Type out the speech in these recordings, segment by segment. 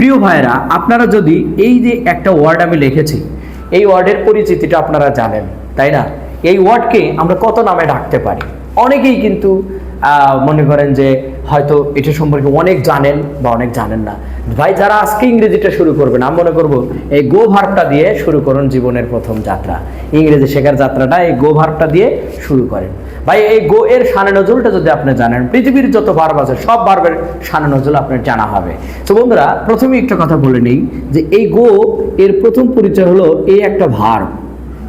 প্রিয় ভাইরা আপনারা যদি এই যে একটা ওয়ার্ড আমি লিখেছি, এই ওয়ার্ডের পরিচিতিটা আপনারা জানেন, তাই না? এই ওয়ার্ডকে আমরা কত নামে ডাকতে পারি? অনেকেই কিন্তু মনে করেন যে হয়তো এটা সম্পর্কে অনেক জানেন বা অনেক জানেন না। ভাই, যারা আজকে ইংরেজিটা শুরু করবেন, আমি মনে করব এই গো ভার্বটা দিয়ে শুরু করুন জীবনের প্রথম যাত্রা। ইংরেজি শেখার যাত্রাটা এই গো ভার্বটা দিয়ে শুরু করেন। ভাই, এই গো এর সানে নজরুলটা যদি আপনি জানেন, পৃথিবীর যত ভার্ব আছে, সব ভার্বের সানে নজরুল আপনার জানা হবে। তো বন্ধুরা, প্রথমে একটা কথা বলে নিই যে এই গো এর প্রথম পরিচয় হলো এই একটা ভার্ব।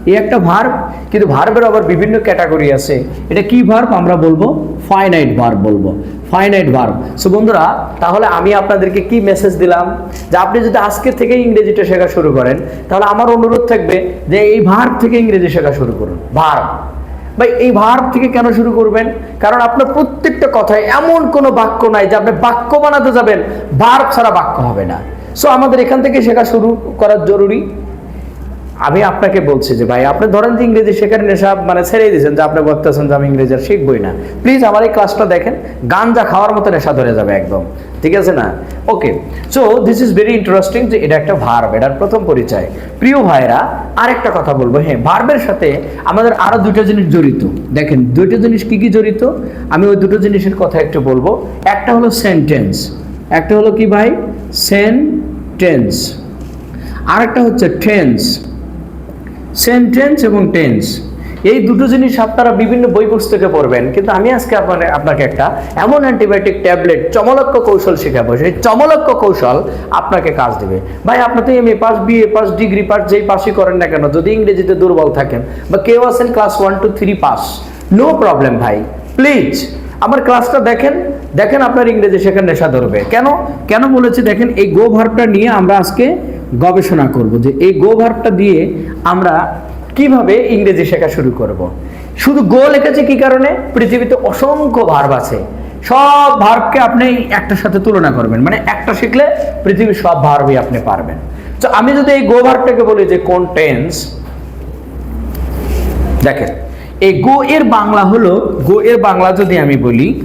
এই একটা ভার্ব, কিন্তু ভার্বের আবার বিভিন্ন ক্যাটাগরি আছে। এটা কি ভার্ব আমরা বলব? ফাইনাইট ভার্ব বলব ফাইনাইট ভার্ব সো বন্ধুরা, তাহলে আমি আপনাদেরকে কি মেসেজ দিলাম? যে আপনি যদি আজকে থেকে ইংরেজিটা শেখা শুরু করেন, তাহলে আমার অনুরোধ থাকবে যে এই ভার্ব থেকে ইংরেজি শেখা শুরু করুন। ভার্ব ভাই, এই ভার্ব থেকে কেন শুরু করবেন? কারণ আপনার প্রত্যেকটা কথায় এমন কোনো বাক্য নাই যে আপনি বাক্য বানাতে যাবেন। ভার্ব ছাড়া বাক্য হবে না। সো আমাদের এখান থেকে শেখা শুরু করা জরুরি। আমি আপনাকে বলছি যে ভাই, আপনি ধরেন যে ইংরেজি শেখার নেশা মানে ছেড়েই দিয়েছেন যে আপনি বলতেছেন যে আমি ইংরেজি আর শিখবই না। প্লিজ আমার এই ক্লাসটা দেখেন গাঞ্জা খাওয়ার মতো নেশা ধরে যাবে একদম। ঠিক আছে না? Okay so this is very interesting যে এটা একটা ভার্ব এটার প্রথম পরিচয়। প্রিয় ভাইরা আরেকটা কথা বলব। হ্যাঁ ভার্বের সাথে আমাদের আরও দুটো জিনিস জড়িত। দেখেন, দুটো জিনিস কি কি জড়িত? আমি ওই দুটো জিনিসের কথা একটু বলব। একটা হলো সেন্টেন্স একটা হলো কি ভাই? সেন্টেন্স আরেকটা হচ্ছে টেন্স সেন্টেন্স এবং টেন্স এই দুটো জিনিস আপনারা বিভিন্ন বই পুস্তকে পড়বেন, কিন্তু আমি আজকে আপনার, আপনাকে একটা এমন অ্যান্টিবায়োটিক ট্যাবলেট চমলক্ষ কৌশল শেখাবো। সেই চমলক্ষ কৌশল আপনাকে কাজ দেবে। ভাই, আপনি তো M A pass B A pass, degree pass, যেই পাসই করেন না কেন, যদি ইংরেজিতে দুর্বল থাকেন, বা কেউ আছেন class one two three pass no problem ভাই। প্লিজ আমার ক্লাসটা দেখেন দেখেন আপনার ইংরেজি শেখার নেশা ধরবে। কেন? কেন বলেছি দেখেন, এই গো ভার্বটা নিয়ে আমরা আজকে গবেষণা করব যে এই গো ভার্বটা দিয়ে আমরা কীভাবে ইংরেজি শেখা শুরু করব। শুধু গো লেখেছে কি কারণে? পৃথিবীতে অসংখ্য ভার্ব আছে। সব ভার্বকে আপনি একটার সাথে তুলনা করবেন। মানে একটা শিখলে পৃথিবীর সব ভার্বই আপনি পারবেন। তো আমি যদি এই গো ভার্বটাকে বলি যে কোন টেন্স দেখেন, এই গো এর বাংলা হলো, গো এর বাংলা যদি আমি বলি,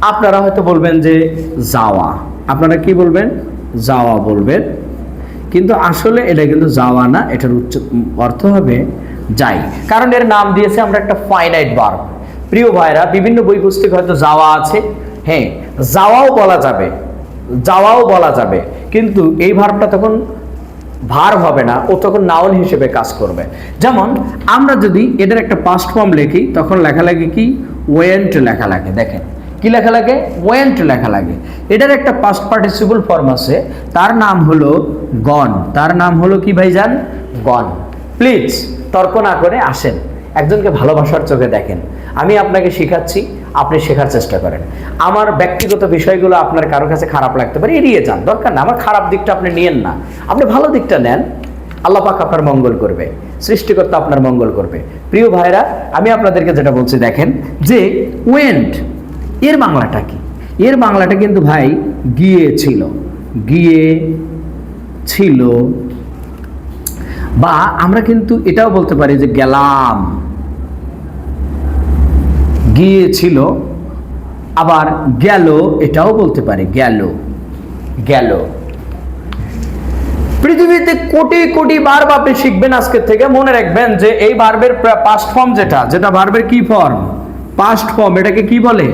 আপনারা হয়তো বলবেন যে যাওয়া। আপনারা কি বলবেন? যাওয়া বলবেন। কিন্তু আসলে এটা কিন্তু যাওয়া না, এটার উচ্চ অর্থ হবে যাই। কারণ এর নাম দিয়েছে আমরা একটা ফাইনাইট বার প্রিয় ভাইরা বিভিন্ন বই পুস্তকে হয়তো যাওয়া আছে হ্যাঁ যাওয়াও বলা যাবে, যাওয়াও বলা যাবে, কিন্তু এই ভার্বটা তখন ভার হবে না, ও তখন নাউন হিসেবে কাজ করবে। যেমন, আমরা যদি এদের একটা পাস্ট ফর্ম লিখি, তখন লেখা লাগে কি? ওয়েন্ট লেখা লাগে দেখেন। কি লেখা লাগে? ওয়েন্ট লেখা লাগে। এটার একটা পাস্ট পার্টিসিপল ফর্ম আছে। তার নাম হলো গন তার নাম হলো কি ভাইজান? গন প্লিজ তর্ক না করে আসেন। একজনকে ভালোবাসার চোখে দেখেন। আমি আপনাকে শেখাচ্ছি, আপনি শেখার চেষ্টা করেন। আমার ব্যক্তিগত বিষয়গুলো আপনার কারও কাছে খারাপ লাগতে পারে, এড়িয়ে যান। দরকার না, আমার খারাপ দিকটা আপনি নিয়েন না। আপনি ভালো দিকটা নেন। আল্লাহ পাক আপনার মঙ্গল করবে। সৃষ্টিকর্তা আপনার মঙ্গল করবে। প্রিয় ভাইরা, আমি আপনাদেরকে যেটা বলছি, দেখেন যে ওয়েন্ট এর বাংলাটা কি? এর বাংলাটা কিন্তু ভাই গিয়েছিল গিয়ে ছিল বা আমরা কিন্তু এটাও বলতে পারি যে গেলাম। গিয়েছিল আবার গেল এটাও বলতে পারি, গেল গেল। পৃথিবীতে কোটি কোটি বার আপনি শিখবেন আজকে থেকে, মনে রাখবেন যে এই বার্বের পাস্ট ফর্ম যেটা যেটা বার্বের কি ফর্ম পাস্ট ফর্ম এটাকে কি বলে?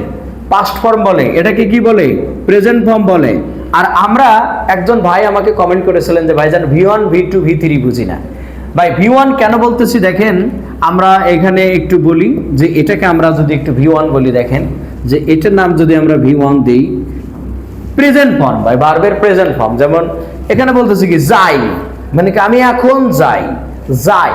পাস্ট ফর্ম বলে, এটাকে কি বলে? প্রেজেন্ট ফর্ম বলে। আর আমরা একজন ভাই আমাকে কমেন্ট করেছিলেন যে ভাই ভাইজান V one V two V three বুঝি না। ভাই ভি ওয়ান কেন বলতেছি দেখেন, আমরা এখানে একটু বলি যে, এটাকে আমরা যদি একটু ভি ওয়ান বলি দেখেন, যে, এটার নাম যদি আমরা ভি ওয়ান দিই প্রেজেন্ট ফর্ম ভাই বার্বের প্রেজেন্ট ফর্ম যেমন এখানে বলতেছি কি, যাই। মানে কি, আমি এখন যাই। যাই।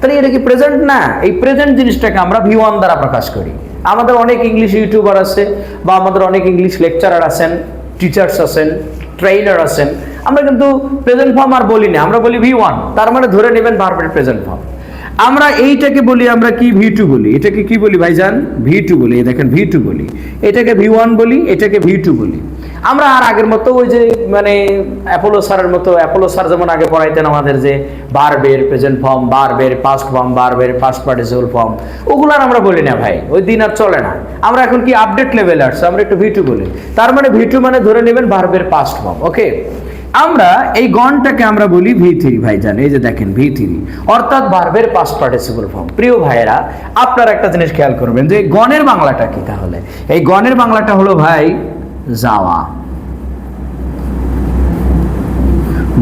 তাহলে এটা কি প্রেজেন্ট না? এই প্রেজেন্ট জিনিসটাকে আমরা ভি ওয়ান দ্বারা প্রকাশ করি। আমাদের অনেক ইংলিশ ইউটিউবার আছে বা আমাদের অনেক ইংলিশ লেকচারার আছেন টিচার্স আছেন ট্রেইনার আছেন। আমরা কিন্তু প্রেজেন্ট ফর্ম আর বলি না, আমরা বলি ভি ওয়ান তার মানে ধরে নেবেন ভার্বের প্রেজেন্ট ফর্ম আমরা এইটাকে বলি, আমরা কি ভি টু বলি? এটাকে কি বলি ভাইজান? ভি টু বলি দেখেন ভি টু বলি। এটাকে ভি ওয়ান বলি, এটাকে ভি টু বলি। আমরা আর আগের মতো ওই যে মানে অ্যাপোলো স্যারের মতো অ্যাপোলো স্যার যেমন আগে পড়াইতেন আমাদের যে বারবের প্রেজেন্ট ফর্ম বারবের পাস্ট ফর্ম বারবের পাস্ট পার্টিসিপল ফর্ম ওগুলো আর আমরা বলি না ভাই, ওই দিন আর চলে না। আমরা এখন কি আপডেট লেভেল আসছে, আমরা একটু ভি টু বলি। তার মানে ভি টু মানে ধরে নেবেন বারবের পাস্ট ফর্ম ওকে আমরা এই গণটাকে আমরা বলি ভি থ্রি ভাই ভাইজান এই যে দেখেন ভি থ্রি অর্থাৎ ভার্বের পাস্ট পার্টিসিপল ফর্ম প্রিয় ভাইয়েরা, আপনারা একটা জিনিস খেয়াল করবেন যে, গণের বাংলাটা কি তাহলে? এই গণের বাংলাটা হলো ভাই যাওয়া।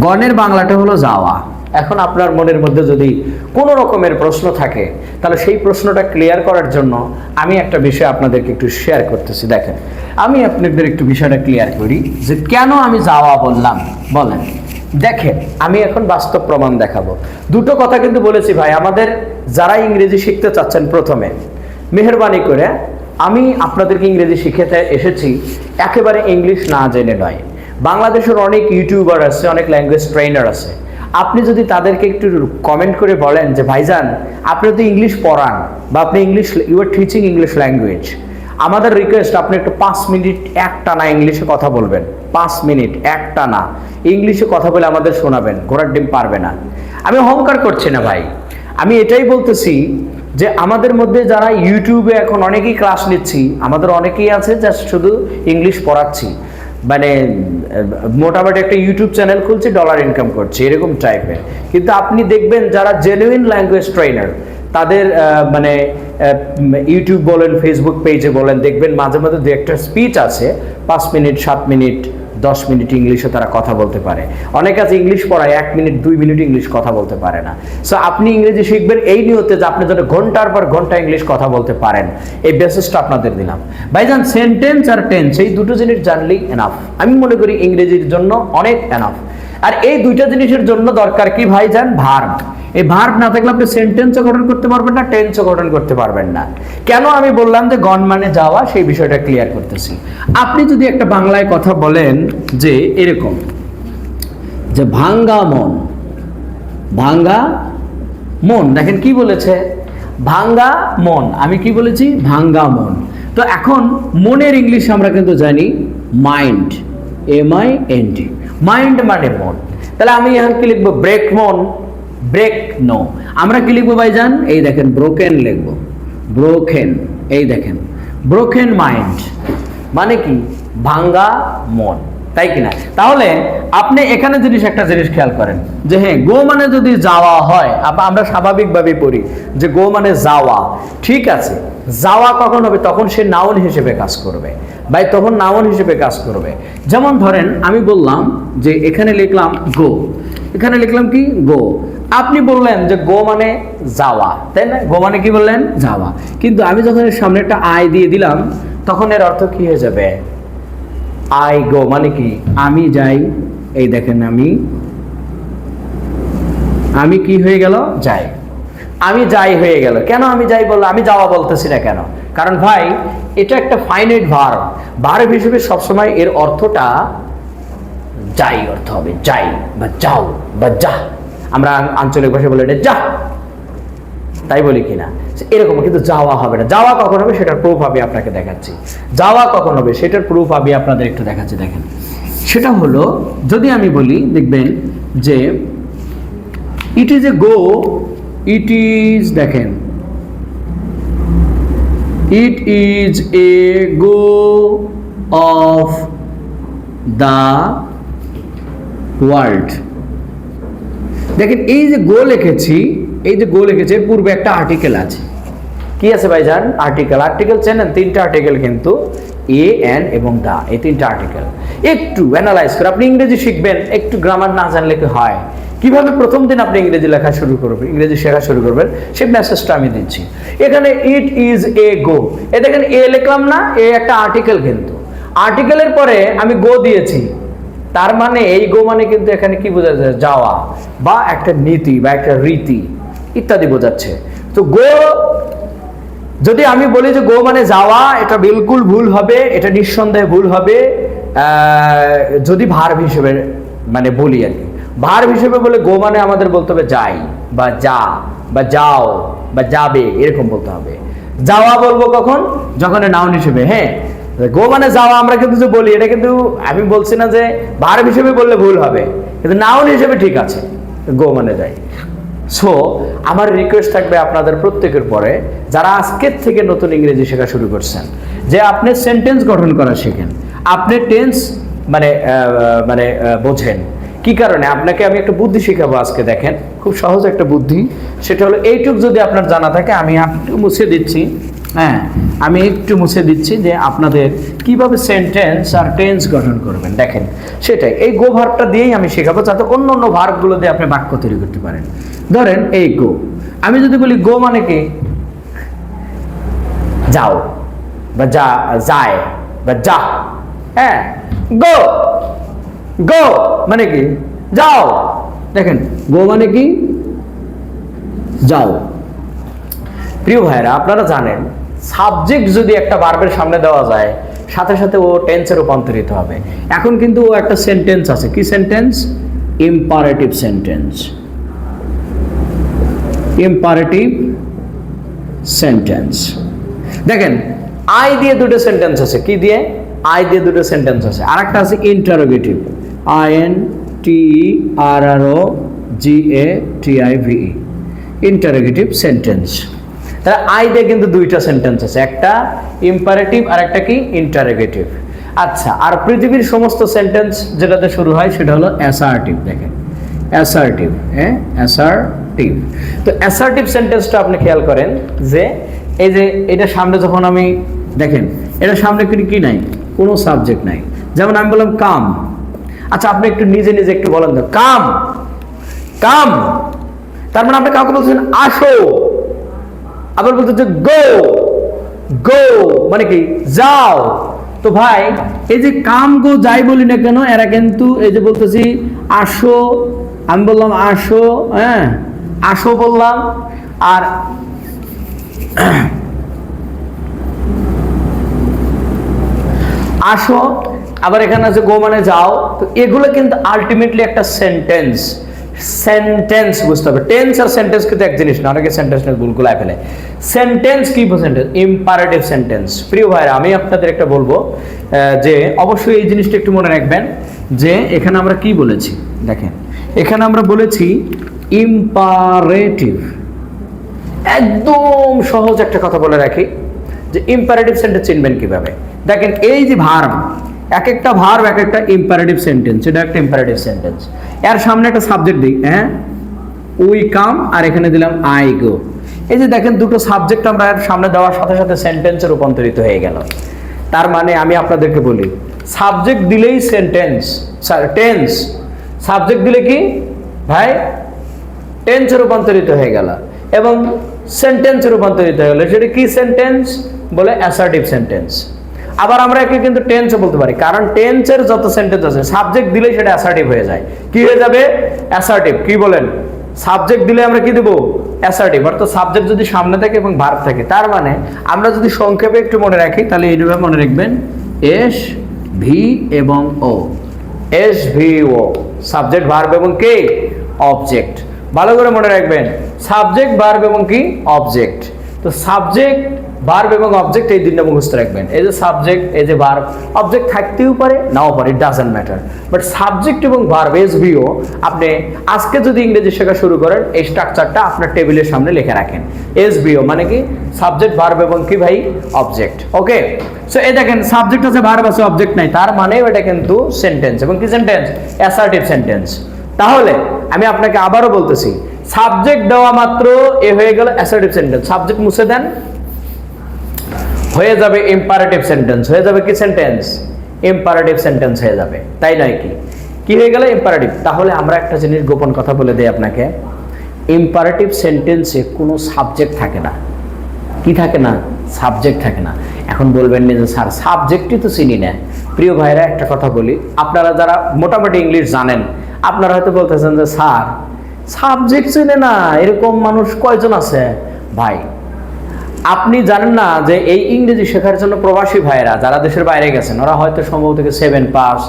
গণের বাংলাটা হলো যাওয়া। এখন আপনার মনের মধ্যে যদি কোনো রকমের প্রশ্ন থাকে, তাহলে সেই প্রশ্নটা ক্লিয়ার করার জন্য আমি একটা বিষয় আপনাদেরকে একটু শেয়ার করতেছি। দেখেন, আমি আপনাদের একটু বিষয়টা ক্লিয়ার করি যে কেন আমি যাওয়া বললাম? বলেন। দেখেন, আমি এখন বাস্তব প্রমাণ দেখাবো। দুটো কথা কিন্তু বলেছি ভাই। আমাদের যারা ইংরেজি শিখতে চাচ্ছেন প্রথমে, মেহরবানি করে আমি আপনাদেরকে ইংরেজি শিখেতে এসেছি, একেবারে ইংলিশ না জেনে নয়। বাংলাদেশের অনেক ইউটিউবার আছে, অনেক ল্যাঙ্গুয়েজ ট্রেনার আছে। আপনি যদি তাদেরকে একটু কমেন্ট করে বলেন যে, ভাইজান, আপনি তো ইংলিশ পড়ান বা আপনি English you are teaching English language আমাদের রিকোয়েস্ট আপনি একটু পাঁচ মিনিট এক টানা ইংলিশে কথা বলবেন। পাঁচ মিনিট এক টানা ইংলিশে কথা বলে আমাদের শোনাবেন, ঘোড়ার ডিম পারবে না। আমি অহংকার করছি না, ভাই। আমি এটাই বলতেছি যে আমাদের মধ্যে যারা ইউটিউবে এখন অনেকেই ক্লাস নিচ্ছি, আমাদের অনেকেই আছে জাস্ট শুধু ইংলিশ পড়াচ্ছি। মানে মোটামুটি একটা ইউটিউব চ্যানেল খুলছে ডলার ইনকাম করছে, এরকম টাইপের কিন্তু আপনি দেখবেন যারা জেনুইন ল্যাঙ্গুয়েজ ট্রেনার তাদের মানে ইউটিউব বলেন ফেসবুক পেজে বলেন, দেখবেন মাঝে মাঝে দু একটা স্পিচ আছে, পাঁচ মিনিট সাত মিনিট দশ মিনিট ইংলিশে তারা কথা বলতে পারে। অনেক আছে ইংলিশ পড়ায় এক মিনিট, দুই মিনিট ইংলিশ কথা বলতে পারে না। সো আপনি ইংরেজি শিখবেন এই নিয়তে যে আপনি যেন ঘণ্টার পর ঘণ্টা ইংলিশ কথা বলতে পারেন। এই বেসিসটা আপনাদের দিলাম। ভাইজান সেন্টেন্স আর টেন্স এই দুটো জিনিস জানলেই এনাফ আমি মনে করি ইংরেজির জন্য অনেক এনাফ আর এই দুইটা জিনিসের জন্য দরকার কি ভাইজান? ভার্ব এই ভার্ব না থাকলে আপনি সেন্টেন্সও গঠন করতে পারবেন না টেন্সও গঠন করতে পারবেন না। কেন আমি বললাম যে গণ মানে যাওয়া? সেই বিষয়টা ক্লিয়ার করতেছি। আপনি যদি একটা বাংলায় কথা বলেন যে এরকম, যে ভাঙ্গা মন ভাঙ্গা মন, দেখেন কি বলেছে? ভাঙ্গা মন, আমি কি বলেছি? ভাঙ্গা মন। তো এখন মনের ইংলিশ আমরা কিন্তু জানি mind M I N T mind মানে মন। তাহলে আমি এখন কি লিখব? ব্রেক মন। ব্রেক নো আমরা কি লিখব ভাইজান? এই দেখেন ব্রোকেন লিখব। ব্রোকেন এই দেখেন। ব্রোকেন মাইন্ড মানে কি? ভাঙ্গা মন, তাই কিনা? তাহলে আপনি এখানে জিনিস একটা জিনিস খেয়াল করেন, যে হ্যাঁ গো মানে যদি যাওয়া হয় আমরা স্বাভাবিকভাবে পড়ি যে গো মানে যাওয়া। ঠিক আছে, যাওয়া কখন হবে? তখন সে নাউন হিসেবে কাজ করবে। ভাই, তখন নাউন হিসেবে কাজ করবে। যেমন ধরেন, আমি বললাম যে এখানে লিখলাম গো। এখানে লিখলাম কি? গো। আপনি বললেন যে গো মানে যাওয়া, তাই না? গো মানে কি বললেন? যাওয়া। কিন্তু আমি যখন এর সামনে একটা আই দিয়ে দিলাম, তখন এর অর্থ কি হয়ে যাবে? আই গো মানে কি? আমি যাই, এই দেখেন আমি। আমি কি হয়ে গেল? যাই। আমি যাই হয়ে গেল। কেন আমি যাই বলল? আমি যাওয়া বলতেছি না কেন? কারণ ভাই, এটা একটা ফাইনাইট ভার ভার্ব হিসেবে সবসময় এর অর্থটা যাই অর্থ হবে। যাই বা যাও বা যা আমরা আঞ্চলিক ভাষায় বলে যা। তাই বলি কিনা? এরকম, কিন্তু যাওয়া হবে না। যাওয়া কখন হবে? সেটার প্রুফ আমি আপনাকে দেখাচ্ছি। যাওয়া কখন হবে? সেটার প্রুফ আমি আপনাদের একটু দেখাচ্ছি, দেখেন। সেটা হলো, যদি আমি বলি, দেখবেন যে ইট is a go it is দেখেন। It is a go of the world দেখেন, এই যে গো লিখেছি এই যে গো লিখেছি পূর্বে একটা আর্টিকেল আছে। কি আছে ভাই যান আর্টিকেল আর্টিকেল চেনেন? তিনটা আর্টিকেল কিন্তু এ এন এবং দা, এই তিনটা আর্টিকেল একটু অ্যানালাইজ করে, আপনি ইংরেজি শিখবেন, একটু গ্রামার না জানলে কি হয়? কীভাবে প্রথম দিন আপনি ইংরেজি লেখা শুরু করবেন, ইংরেজি শেখা শুরু করবেন, সেই মেসেজটা আমি দিচ্ছি। এখানে ইট ইজ এ গো এ দেখেন, এ লিখলাম না, এ একটা আর্টিকেল কিন্তু। আর্টিকেলের পরে আমি গো দিয়েছি। তার মানে এই গো মানে কিন্তু এখানে কি বোঝা যায় যাওয়া বা একটা নীতি বা একটা রীতি ইত্যাদি বোঝাচ্ছে। তো গো, যদি আমি বলি যে গো মানে যাওয়া, এটা বিলকুল ভুল হবে, এটা নিঃসন্দেহে ভুল হবে যদি ভার্ব হিসেবে মানে বলি আর কি। ভার্ব হিসেবে বলে গো মানে আমাদের বলতে হবে যাই বা যা বা যাও বা যাবে, এরকম বলতে হবে। যাওয়া বলব কখন? যখন নাউন হিসেবে হ্যাঁ? গো মানে যাওয়া আমরা কিন্তু যে বলি, এটা কিন্তু আমি বলছি না যে ভার্ব হিসেবে বললে ভুল হবে, কিন্তু নাউন হিসেবে ঠিক আছে গো মানে যাই। সো আমার রিকোয়েস্ট থাকবে আপনাদের প্রত্যেকের পরে যারা আজকের থেকে নতুন ইংরেজি শেখা শুরু করছেন, যে আপনি সেন্টেন্স গঠন করা শেখেন, আপনি টেন্স মানে মানে বোঝেন। কি কারণে? আপনাকে আমি একটা বুদ্ধি শেখাবো আজকে, দেখেন, খুব সহজ একটা বুদ্ধি। সেটা হলো, এইটুক যদি আপনার জানা থাকে, আমি একটু মুছে দিচ্ছি। হ্যাঁ আমি একটু মুছে দিচ্ছি যে আপনাদের কীভাবে সেন্টেন্স আর টেন্স গঠন করবেন। দেখেন, সেটাই। এই গো ভার্বটা দিয়েই আমি শেখাবো, যাতে অন্য অন্য ভার্বগুলো দিয়ে আপনি বাক্য তৈরি করতে পারেন। ধরেন এই গো আমি যদি বলি গো মানে কি? যাও, বা যা, যায়, বা যা। হ্যাঁ গো গো মানে কি? যাও। দেখেন গো মানে কি? যাও। প্রিয় ভাইরা আপনারা জানেন সাবজেক্ট যদি একটা বার্বের সামনে দেওয়া যায়, সাথে সাথে ও টেন্সে রূপান্তরিত হবে। এখন কিন্তু ও একটা সেন্টেন্স আছে। কি sentence imperative sentence imperative sentence দেখেন আই দিয়ে দুটো সেন্টেন্স আছে। কি দিয়ে? আই দিয়ে দুটো সেন্টেন্স আছে। আর একটা আছে interrogative I N T E R R O G A T I V interrogative sentence তাহলে আই দিয়ে কিন্তু দুইটা সেন্টেন্স আছে, একটা ইম্পারেটিভ আর একটা কি? ইন্টারোগেটিভ আচ্ছা আর পৃথিবীর সমস্ত সেন্টেন্স যেটাতে শুরু হয় সেটা হলো অ্যাসার্টিভ দেখেন। অ্যাসার্টিভ হ্যাঁ? অ্যাসার্টিভ তো অ্যাসার্টিভ সেন্টেন্সটা আপনি খেয়াল করেন যে এই যে এটা সামনে যখন আমি দেখেন, এটা সামনে কিন্তু কি নাই? কোনো সাবজেক্ট নাই। যেমন আমি বললাম কাম আচ্ছা আপনি একটু নিজে নিজে একটু বলেন তো। কাম কাম তার মানে আপনি কাউকে বলছেন আসো। আবার বলতে হচ্ছে গো গো মানে কি, যাও। তো ভাই, এই যে কাম গো যাই বলি না কেন, এরা কিন্তু এই যে বলতেছি, আসো। আমি বললাম, আসো হ্যাঁ আসো বললাম, আর আসো। আবার এখানে আছে গো মানে যাও। তো এগুলো কিন্তু আলটিমেটলি একটা সেন্টেন্স সেন্টেন্স বুঝতে হবে। টেন্স আর সেন্টেন্স কিন্তু এক জিনিস না, অনেকে সেন্টেন্স নিয়ে ভুল গুলাই ফেলে। সেন্টেন্স কি সেন্টেন্স ইম্পারেটিভ সেন্টেন্স প্রিয় ভাইরা আমি আপনাদের একটা বলব যে অবশ্যই এই জিনিসটা একটু মনে রাখবেন, যে এখানে আমরা কি বলেছি? দেখেন, এখানে আমরা বলেছি ইম্পারেটিভ একদম সহজ একটা কথা বলে রাখি, যে ইম্পারেটিভ সেন্টেন্স চিনবেন কীভাবে? দেখেন, এই যে ভার্ব এক একটা ভার্ব এক একটা ইম্পারেটিভ সেন্টেন্স এটা একটা ইম্পারেটিভ সেন্টেন্স এর সামনে একটা সাবজেক্ট দিই হ্যাঁ? উই কাম আর এখানে দিলাম আই গো এই যে দেখেন, দুটো সাবজেক্ট আমরা এর সামনে দেওয়ার সাথে সাথে সেন্টেন্সে রূপান্তরিত হয়ে গেল। তার মানে আমি আপনাদেরকে বলি সাবজেক্ট দিলেই সেন্টেন্স টেন্স সাবজেক্ট দিলে কি? ভাই টেন্সে রূপান্তরিত হয়ে গেল। এবং সেন্টেন্সে রূপান্তরিত হয়ে গেল। সেটা কি সেন্টেন্স বলে অ্যাসার্টিভ সেন্টেন্স আবার আমরা একে কিন্তু টেন্সও বলতে পারি, কারণ টেন্সের যত সেন্টেন্স আছে সাবজেক্ট দিলে সেটা অ্যাসার্টিভ হয়ে যায়। কি হয়ে যাবে? অ্যাসার্টিভ কি বলেন? সাবজেক্ট দিলে আমরা কি দেবো? অ্যাসার্টিভ অর্থাৎ সাবজেক্ট যদি সামনে থাকে এবং ভার্ব থাকে, তার মানে আমরা যদি সংক্ষেপে একটু মনে রাখি, তাহলে এইভাবে মনে রাখবেন, এস ভি এবং O. S V O. Subject verb এবং কে? অবজেক্ট ভালো করে মনে রাখবেন সাবজেক্ট ভার্ব এবং কি? অবজেক্ট তো সাবজেক্ট ভার্ব এবং অবজেক্ট এই দুইটা মুখস্থ রাখবেন। এই যে সাবজেক্ট এই যে ভার্ব অবজেক্ট থাকতেও পারে, নাও পারে it doesn't matter but subject এবং ভার্ব এস ভিও আপনি আজকে যদি ইংরেজি শেখা শুরু করেন, এই স্ট্রাকচারটা আপনার টেবিলের সামনে লিখে রাখেন। এস ভিও মানে কি? সাবজেক্ট ভার্ব এবং কি ভাই? অবজেক্ট ওকে সো এই দেখেন সাবজেক্ট আছে ভার্ব আছে অবজেক্ট নাই। তার মানে এটা কিন্তু সেন্টেন্স এবং কি সেন্টেন্স অ্যাসার্টিভ সেন্টেন্স তাহলে, আমি আপনাকে আবারও বলতেছি সাবজেক্ট দেওয়া মাত্র এ হয়ে গেল অ্যাসার্টিভ সেন্টেন্স সাবজেক্ট মুছে দেন। হয়ে যাবে ইম্পারেটিভ সেন্টেন্স হয়ে যাবে কি সেন্টেন্স ইম্পারেটিভ সেন্টেন্স হয়ে যাবে। তাই নয় কি? কি হয়ে গেল? ইম্পারেটিভ তাহলে আমরা একটা জিনিস গোপন কথা বলে দেই আপনাকে। ইম্পারেটিভ সেন্টেন্সে কোনো সাবজেক্ট থাকে না। কি থাকে না? সাবজেক্ট থাকে না। এখন বলবেন না যে, স্যার সাবজেক্টই তো চিনি না। প্রিয় ভাইরা, একটা কথা বলি। আপনারা যারা মোটামুটি ইংলিশ জানেন, আপনারা হয়তো বলতেছেন যে, স্যার সাবজেক্ট চেনে না, এরকম মানুষ কয়জন আছে? ভাই, আপনি জানেন না যে এই ইংরেজি শেখার জন্য প্রবাসী ভাইয়েরা, যারা দেশের বাইরে গেছেন, ওরা হয়তো সম্ভব থেকে সেভেন পাস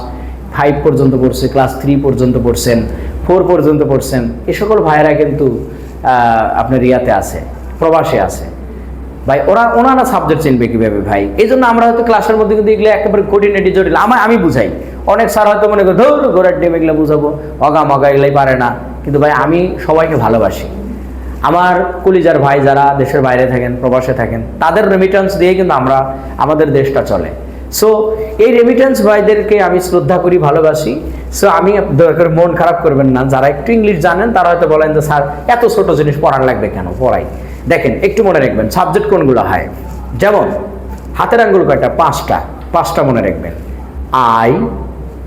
ফাইভ পর্যন্ত পড়ছে ক্লাস থ্রি পর্যন্ত পড়ছেন ফোর পর্যন্ত পড়ছেন, এ সকল ভাইয়েরা কিন্তু আপনার ইয়াতে আছে, প্রবাসে আছে। ভাই, ওরা, ওনারা সাবজেক্ট চিনবে কীভাবে ভাই? এই জন্য আমরা হয়তো ক্লাসের মধ্যে কিন্তু এগুলো একেবারে কঠিনাটি জটিল। আমার আমি বুঝাই। অনেক স্যার হয়তো মনে করি, ধর গোড়ার ডিম এগুলো বুঝাবো। অগা মগা এগুলাই পারে না। কিন্তু ভাই, আমি সবাইকে ভালোবাসি। আমার কলিজার ভাই যারা দেশের বাইরে থাকেন, প্রবাসে থাকেন, তাদের রেমিটেন্স দিয়ে কিন্তু আমরা আমাদের দেশটা চলে। সো এই রেমিটেন্স ভাইদেরকে আমি শ্রদ্ধা করি, ভালোবাসি। সো আমি দয়া করে মন খারাপ করবেন না। যারা একটু ইংলিশ জানেন, তারা হয়তো বলেন যে, স্যার, এত ছোট জিনিস পড়ার লাগবে কেন? পড়াই। দেখেন, একটু মনে রাখবেন সাবজেক্ট কোনগুলো হয়? যেমন, হাতের আঙ্গুল কয়টা? পাঁচটা। পাঁচটা মনে রাখবেন। I,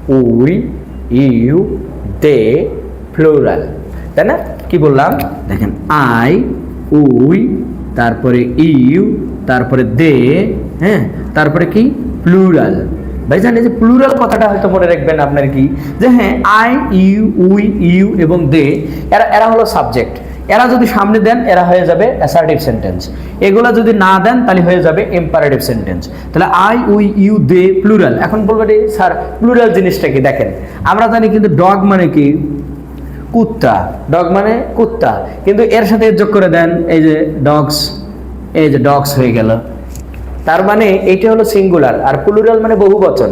we, you, they plural তাই না? কি বললাম? দেখেন আই উই, তারপরে ইউ, তারপরে দে হ্যাঁ? তারপরে কি? প্লুরাল। ভাই জানি যে প্লুরাল কথাটা হয়তো মনে রাখবেন আপনার কি? যে হ্যাঁ আই, ইউ, উই, ইউ এবং দে, এরা এরা হলো সাবজেক্ট। এরা যদি সামনে দেন, এরা হয়ে যাবে অ্যাসার্টিভ সেন্টেন্স এগুলো যদি না দেন, তাহলে হয়ে যাবে এম্পারেটিভ সেন্টেন্স তাহলে I, we, you, they, plural. এখন বলবেন স্যার, প্লুরাল জিনিসটা কি? দেখেন, আমরা জানি কিন্তু ডগ মানে কি? কুত্তা। ডগ মানে কুত্তা। কিন্তু এর সাথে যোগ করে দেন এই যে ডগস এই যে ডগস হয়ে গেল। তার মানে এইটা হলো সিঙ্গুলার আর প্লুরাল মানে বহু বচন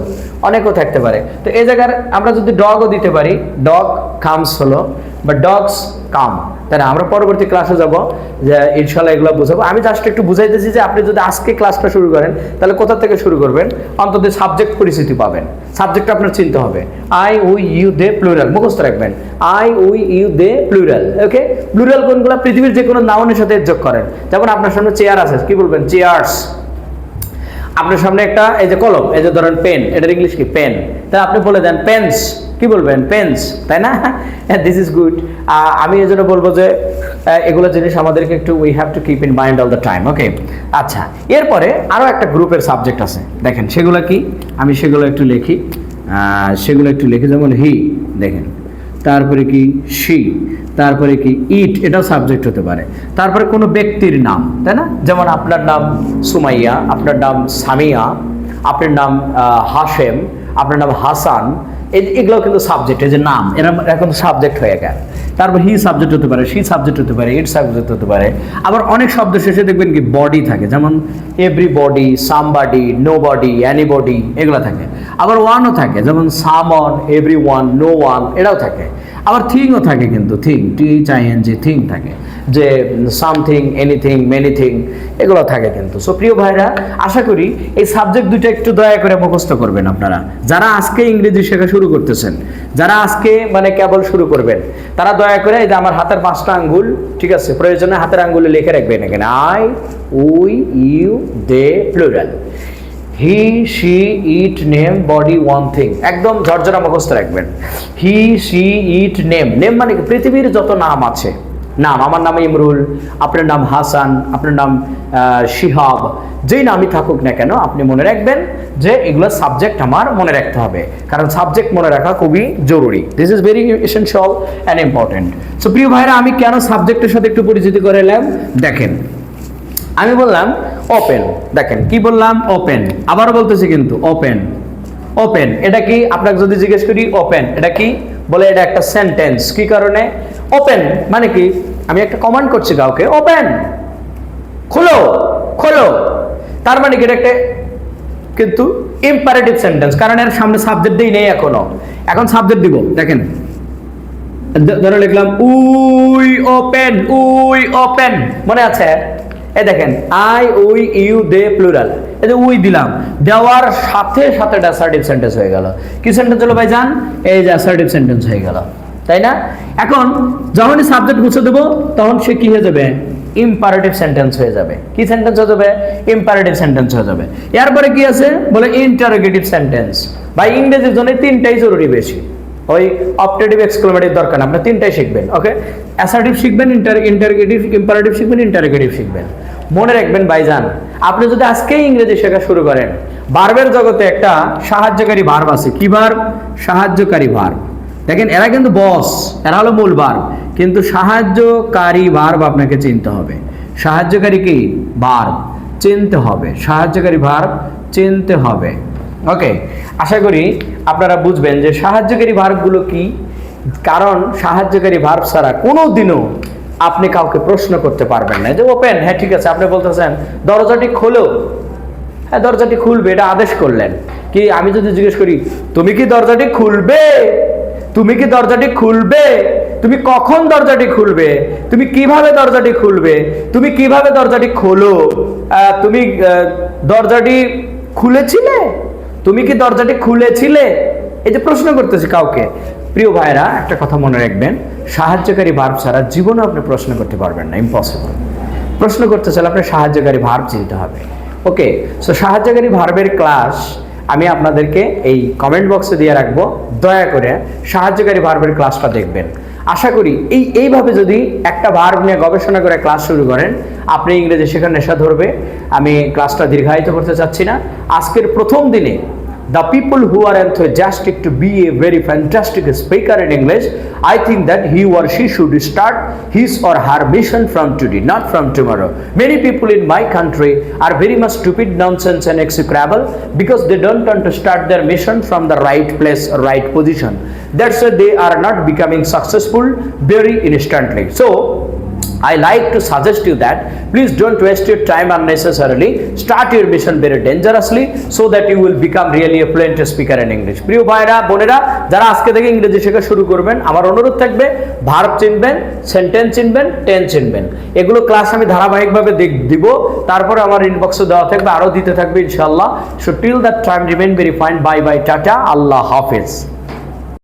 অনেকও থাকতে পারে। তো এই জায়গার আমরা যদি ডগও দিতে পারি ডগ কামস হলো। বা ডগস কাম তাই না আমরা পরবর্তী ক্লাসে যাব, যে ইনশাল্লাহ এগুলো বুঝাবো। আমি জাস্ট একটু বুঝাইতেছি যে আপনি যদি আজকে ক্লাসটা শুরু করেন, তাহলে কোথা থেকে শুরু করবেন? অন্তত সাবজেক্ট পরিস্থিতি পাবেন। সাবজেক্ট আপনার চিনতে হবে। I we you they plural মুখস্থ রাখবেন। I we you they plural okay plural কোনগুলো? পৃথিবীর যে কোনো নাউনের সাথে যোগ করেন। যেমন আপনার সামনে চেয়ার আছে, কি বলবেন? চেয়ার্স আপনার সামনে একটা, এই যে কলম, এই যে ধরেন পেন, এটার ইংলিশ কি? পেন। তা আপনি বলে দেন, পেন্স। কি বলবেন? পেন্স। তাই না? দিস ইজ গুড আমি এই জন্য বলব যে এগুলো জিনিস আমাদেরকে একটু we have to keep in mind all the time okay আচ্ছা এরপরে আরও একটা গ্রুপের সাবজেক্ট আছে। দেখেন, সেগুলো কি? আমি সেগুলো একটু লিখি। সেগুলো একটু লিখি, যেমন হি, দেখেন। তারপরে কি শি তারপরে কি ইট এটাও সাবজেক্ট হতে পারে। তারপরে কোনো ব্যক্তির নাম, তাই না? যেমন আপনার নাম সুমাইয়া, আপনার নাম সামিয়া, আপনার নাম হাশেম, আপনার নাম হাসান এগুলো কিন্তু সাবজেক্ট এই যে নাম, এরা এখন সাবজেক্ট হয়ে গেল। তারপর হি সাবজেক্ট হতে পারে সি সাবজেক্ট হতে পারে ইট সাবজেক্ট হতে পারে। আবার অনেক শব্দ শেষে দেখবেন কি বডি থাকে, যেমন everybody somebody nobody anybody এগুলো থাকে। আবার ওয়ানও থাকে, যেমন সামন এভরি ওয়ান নো ওয়ান এরাও থাকে। আবার থিংও থাকে কিন্তু thing T H I N G thing থাকে। যে সামথিং এনিথিং মেনি থিং এগুলো থাকে কিন্তু। সো প্রিয় ভাইরা, আশা করি এই সাবজেক্ট দুটো একটু দয়া করে মুখস্থ করবেন আপনারা। যারা আজকে ইংরেজি শেখা শুরু করতেছেন, যারা আজকে মানে কেবল শুরু করবেন, তারা দয়া করে এই যে আমার হাতের পাঁচটা আঙ্গুল, ঠিক আছে, প্রয়োজনে হাতের আঙ্গুলে লিখে রাখবেন এখানে। I we you they plural he she it name body one thing একদম ঝরঝরা মুখস্থ রাখবেন। He she it name name মানে পৃথিবীর যত নাম আছে। নাম, আমার নাম ইমরুল, আপনার নাম হাসান, আপনার নাম শিহাব। যেই নামই থাকুক না কেন, আপনি মনে রাখবেন যে এগুলো সাবজেক্ট আমার মনে রাখতে হবে। কারণ সাবজেক্ট মনে রাখা খুবই জরুরি। This is very essential and important so প্রিয় ভাইরা, আমি কেন সাবজেক্টের সাথে একটু পরিচিতি করে এলাম? দেখেন আমি বললাম ওপেন দেখেন, কি বললাম? ওপেন আবার বলতেছি কিন্তু ওপেন ওপেন এটা কি? আপনাকে যদি জিজ্ঞেস করি ওপেন এটা কি? বলে এটা একটা সেন্টেন্স কি কারণে? ওপেন মানে কি? আমি একটা কমান্ড করছি কাউকে ওপেন খোলো খোলো। তার মানে কি? এটা একটা কিন্তু ইম্পারেটিভ সেন্টেন্স কারণ এর সামনে সাবজেক্ট দিই নেই এখনও। এখন সাবজেক্ট দিব, দেখেন। ধরে লিখলাম, উই ওপেন উই ওপেন মনে আছে? দেখেন I we you they plural এই যে উই দিলাম, দেওয়ার সাথে সাথে এটা অ্যাসার্টিভ সেন্টেন্স হয়ে গেল। কি সেন্টেন্স হলো ভাই জান এই যে অ্যাসার্টিভ সেন্টেন্স হয়ে গেল। তাই না? এখন যখনই সাবজেক্ট মুছে দেবো, তখন সে কি হয়ে যাবে? ইম্পারেটিভ সেন্টেন্স হয়ে যাবে। কি সেন্টেন্স হয়ে যাবে? ইম্পারেটিভ সেন্টেন্স হয়ে যাবে। এরপরে কি আছে? বলে ইন্টারোগেটিভ সেন্টেন্স বা ইংরেজির জন্য তিনটাই জরুরি বেশি। ওই অপটেটিভ এক্সক্লেমেটিভ দরকার না, আপনি তিনটাই শিখবেন ওকে অ্যাসার্টিভ শিখবেন ইন্টার ইন্টারগেটিভ ইম্পারেটিভ শিখবেন ইন্টারগেটিভ শিখবেন। মনে রাখবেন, ভাইজান, আপনি যদি আজকেই ইংরেজি শেখা শুরু করেন ভার্বের জগতে একটা সাহায্যকারী ভার্ব আছে। কি ভার্ব সাহায্যকারী ভার্ব দেখেন, এরা কিন্তু বস এরা হলো মূল ভার্ব কিন্তু সাহায্যকারী ভার্ব আপনাকে চিনতে হবে। সাহায্যকারী কি? ভার্ব চিনতে হবে। সাহায্যকারী ভার্ব চিনতে হবে। ওকে আশা করি আপনারা বুঝবেন যে সাহায্যকারী ভার্বগুলো কি? কারণ সাহায্যকারী ভার্ব ছাড়া কোনো দিনও আপনি কাউকে প্রশ্ন করতে পারবেন না। যে ওপেন হ্যাঁ ঠিক আছে, আপনি বলতেছেন, দরজাটি খোলো। হ্যাঁ দরজাটি খুলবে, এটা আদেশ করলেন। কি, আমি যদি জিজ্ঞেস করি, তুমি কি দরজাটি খুলবে? তুমি কি দরজাটি খুলবে? তুমি কখন দরজাটি খুলবে? তুমি কীভাবে দরজাটি খুলবে? তুমি কীভাবে দরজাটি খোলো? তুমি দরজাটি খুলেছিলে? তুমি কি দরজাটি খুলেছিলে? এই যে প্রশ্ন করতেছি কাউকে। প্রিয় ভাইরা একটা কথা মনে রাখবেন, সাহায্যকারী ভার্ব ছাড়া জীবনে আপনি প্রশ্ন করতে পারবেন না ইম্পসিবল প্রশ্ন করতে চাইলে আপনার সাহায্যকারী ভার্ব চিনতে হবে। ওকে সো সাহায্যকারী ভার্বের ক্লাস আমি আপনাদেরকে এই কমেন্ট বক্সে দিয়ে রাখব। দয়া করে সাহায্যকারী ভার্বের ক্লাসটা দেখবেন। আশা করি এই এইভাবে যদি একটা ভার্ব নিয়ে গবেষণা করে ক্লাস শুরু করেন, আপনি ইংরেজি শেখার নেশা ধরবে। আমি ক্লাসটা দীর্ঘায়িত করতে চাচ্ছি না। আজকের প্রথম দিনে the people who are enthusiastic to be a very fantastic speaker in English, I think that he or she should start his or her mission from today, not from tomorrow. Many people in my country are very much stupid, nonsense, and execrable because they don't want to start their mission from the right place right position. That's why they are not becoming successful very instantly. So, I like to suggest you that please don't waste your time unnecessarily. Start your mission very dangerously so that you will become really a fluent speaker in English. প্রিয় ভাইরা, বোনেরা, যারা আজকে থেকে ইংরেজি শেখা শুরু করবেন, আমার অনুরোধ থাকবে ভার্ব চিনবেন সেন্টেন্স চিনবেন টেন্স চিনবেন। এগুলো ক্লাস আমি ধারাবাহিকভাবে দিব। তারপরে আমার ইনবক্সে দেওয়া থাকবে, আরও দিতে থাকবে ইনশাল্লাহ so till that time remain very fine bye bye tata. আল্লাহ হাফেজ।